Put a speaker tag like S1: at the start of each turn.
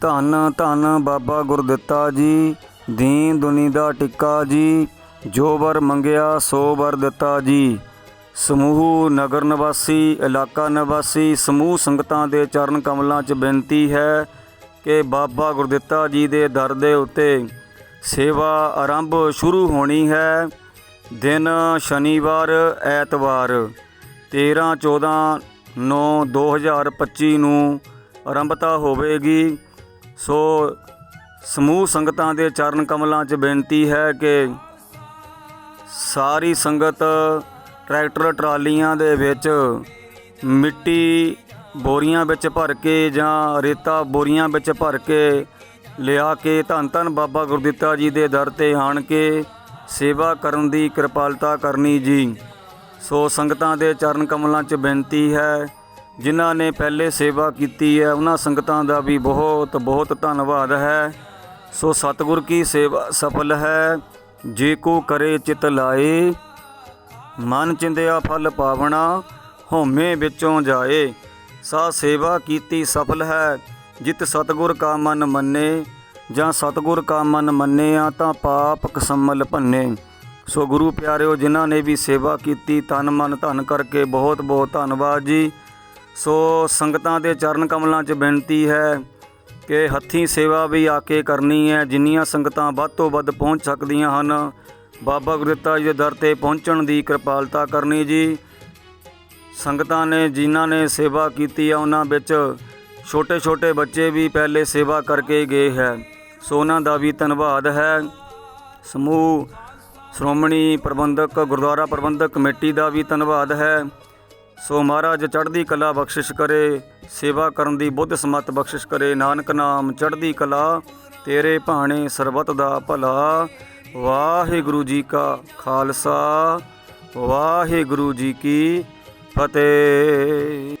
S1: ਧੰਨ ਧੰਨ ਬਾਬਾ ਗੁਰਦਿੱਤਾ ਜੀ, ਦੀਨ ਦੁਨੀ ਦਾ ਟਿੱਕਾ ਜੀ, ਜੋ ਵਰ ਮੰਗਿਆ ਸੋ ਵਰ ਦਿੱਤਾ ਜੀ। ਸਮੂਹ, ਨਗਰ ਨਿਵਾਸੀ, ਇਲਾਕਾ ਨਿਵਾਸੀ, ਸਮੂਹ ਸੰਗਤਾਂ ਦੇ ਚਰਨ ਕਮਲਾਂ 'ਚ ਬੇਨਤੀ ਹੈ ਕਿ ਬਾਬਾ ਗੁਰਦਿੱਤਾ ਜੀ ਦੇ ਦਰ ਦੇ ਉੱਤੇ ਸੇਵਾ ਆਰੰਭ ਸ਼ੁਰੂ ਹੋਣੀ ਹੈ। ਦਿਨ ਸ਼ਨੀਵਾਰ, ਐਤਵਾਰ 13 14 9 2025 ਨੂੰ ਆਰੰਭਤਾ ਹੋਵੇਗੀ। ਸੋ ਸਮੂਹ ਸੰਗਤਾਂ ਦੇ ਚਰਨ ਕਮਲਾਂ 'ਚ ਬੇਨਤੀ ਹੈ ਕਿ ਸਾਰੀ ਸੰਗਤ ਟਰੈਕਟਰ ਟਰਾਲੀਆਂ ਦੇ ਵਿੱਚ ਮਿੱਟੀ ਬੋਰੀਆਂ ਵਿੱਚ ਭਰ ਕੇ ਜਾਂ ਰੇਤਾ ਬੋਰੀਆਂ ਵਿੱਚ ਭਰ ਕੇ ਲਿਆ ਕੇ ਧੰਨ ਧੰਨ ਬਾਬਾ ਗੁਰਦਿੱਤਾ ਜੀ ਦੇ ਦਰ ਤੇ ਆਣ ਕੇ ਸੇਵਾ ਕਰਨ ਦੀ ਕਿਰਪਾਲਤਾ ਕਰਨੀ ਜੀ। ਸੋ ਸੰਗਤਾਂ ਦੇ ਚਰਨ ਕਮਲਾਂ 'ਚ ਬੇਨਤੀ ਹੈ ਜਿਨ੍ਹਾਂ ਨੇ ਪਹਿਲੇ ਸੇਵਾ ਕੀਤੀ ਹੈ, ਉਹਨਾਂ ਸੰਗਤਾਂ ਦਾ ਵੀ ਬਹੁਤ ਬਹੁਤ ਧੰਨਵਾਦ ਹੈ। ਸੋ ਸਤਿਗੁਰ ਕੀ ਸੇਵਾ ਸਫਲ ਹੈ, ਜੇ ਕੋ ਕਰੇ ਚਿਤ ਲਾਏ, ਮਨ ਚਿੰਦਿਆ ਫਲ ਪਾਵਣਾ, ਹਉਮੈ ਵਿੱਚੋਂ ਜਾਏ। ਸਾ ਸੇਵਾ ਕੀਤੀ ਸਫਲ ਹੈ, ਜਿਤ ਸਤਗੁਰ ਕਾ ਮਨ ਮੰਨੇ, ਜਾਂ ਸਤਗੁਰ ਕਾ ਮਨ ਮੰਨਿਆ ਤਾਂ ਪਾਪ ਕਸਮਲ ਭੰਨੇ। ਸੋ ਗੁਰੂ ਪਿਆਰਿਓ, ਜਿਨ੍ਹਾਂ ਨੇ ਵੀ ਸੇਵਾ ਕੀਤੀ, ਤਨ ਮਨ ਧਨ ਕਰਕੇ ਬਹੁਤ ਬਹੁਤ ਧੰਨਵਾਦ ਜੀ। ਸੋ ਸੰਗਤਾਂ ਦੇ ਚਰਨ ਕਮਲਾਂ 'ਚ ਬੇਨਤੀ ਹੈ ਕਿ ਹੱਥੀਂ ਸੇਵਾ ਵੀ ਆ ਕੇ ਕਰਨੀ ਹੈ, ਜਿੰਨੀਆਂ ਸੰਗਤਾਂ ਵੱਧ ਤੋਂ ਵੱਧ ਪਹੁੰਚ ਸਕਦੀਆਂ ਹਨ, ਬਾਬਾ ਗੁਰਦਿੱਤਾ ਜੀ ਦੇ ਦਰ ਤੇ ਪਹੁੰਚਣ ਦੀ ਕਿਰਪਾਲਤਾ ਕਰਨੀ ਜੀ। ਸੰਗਤਾਂ ਨੇ, ਜਿਨ੍ਹਾਂ ਨੇ ਸੇਵਾ ਕੀਤੀ ਆ, ਉਹਨਾਂ ਵਿੱਚ ਛੋਟੇ ਛੋਟੇ ਬੱਚੇ ਵੀ ਪਹਿਲੇ ਸੇਵਾ ਕਰਕੇ ਗਏ ਹੈ। ਸੋ ਉਹਨਾਂ ਦਾ ਵੀ ਧੰਨਵਾਦ ਹੈ। ਸਮੂਹ ਸ਼੍ਰੋਮਣੀ ਪ੍ਰਬੰਧਕ, ਗੁਰਦੁਆਰਾ ਪ੍ਰਬੰਧਕ ਕਮੇਟੀ ਦਾ ਵੀ ਧੰਨਵਾਦ ਹੈ। ਸੋ ਮਹਾਰਾਜ ਚੜ੍ਹਦੀ ਕਲਾ ਬਖਸ਼ਿਸ਼ ਕਰੇ, ਸੇਵਾ ਕਰਨ ਦੀ ਬੁੱਧ ਸਮਤ ਬਖਸ਼ਿਸ਼ ਕਰੇ। ਨਾਨਕ ਨਾਮ ਚੜ੍ਹਦੀ ਕਲਾ, ਤੇਰੇ ਭਾਣੇ ਸਰਬਤ ਦਾ ਭਲਾ। ਵਾਹਿਗੁਰੂ ਜੀ ਕਾ ਖਾਲਸਾ, ਵਾਹਿਗੁਰੂ ਜੀ ਕੀ ਫਤਿਹ।